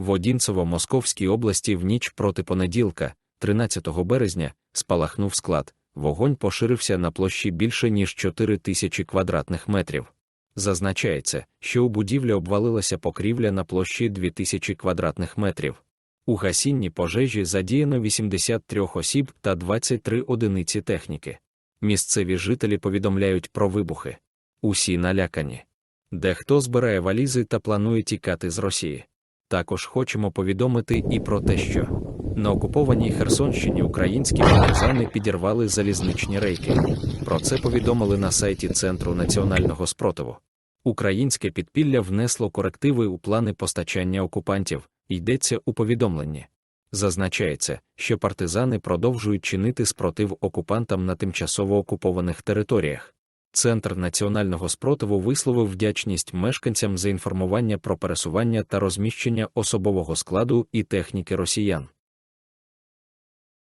В Одінцево-Московській області в ніч проти понеділка, 13 березня, спалахнув склад. Вогонь поширився на площі більше ніж 4 тисячі квадратних метрів. Зазначається, що у будівлі обвалилася покрівля на площі 2000 квадратних метрів. У гасінні пожежі задіяно 83 осіб та 23 одиниці техніки. Місцеві жителі повідомляють про вибухи. Усі налякані. Дехто збирає валізи та планує тікати з Росії. Також хочемо повідомити і про те, що на окупованій Херсонщині українські партизани підірвали залізничні рейки. Про це повідомили на сайті Центру національного спротиву. Українське підпілля внесло корективи у плани постачання окупантів, йдеться у повідомленні. Зазначається, що партизани продовжують чинити спротив окупантам на тимчасово окупованих територіях. Центр національного спротиву висловив вдячність мешканцям за інформування про пересування та розміщення особового складу і техніки росіян.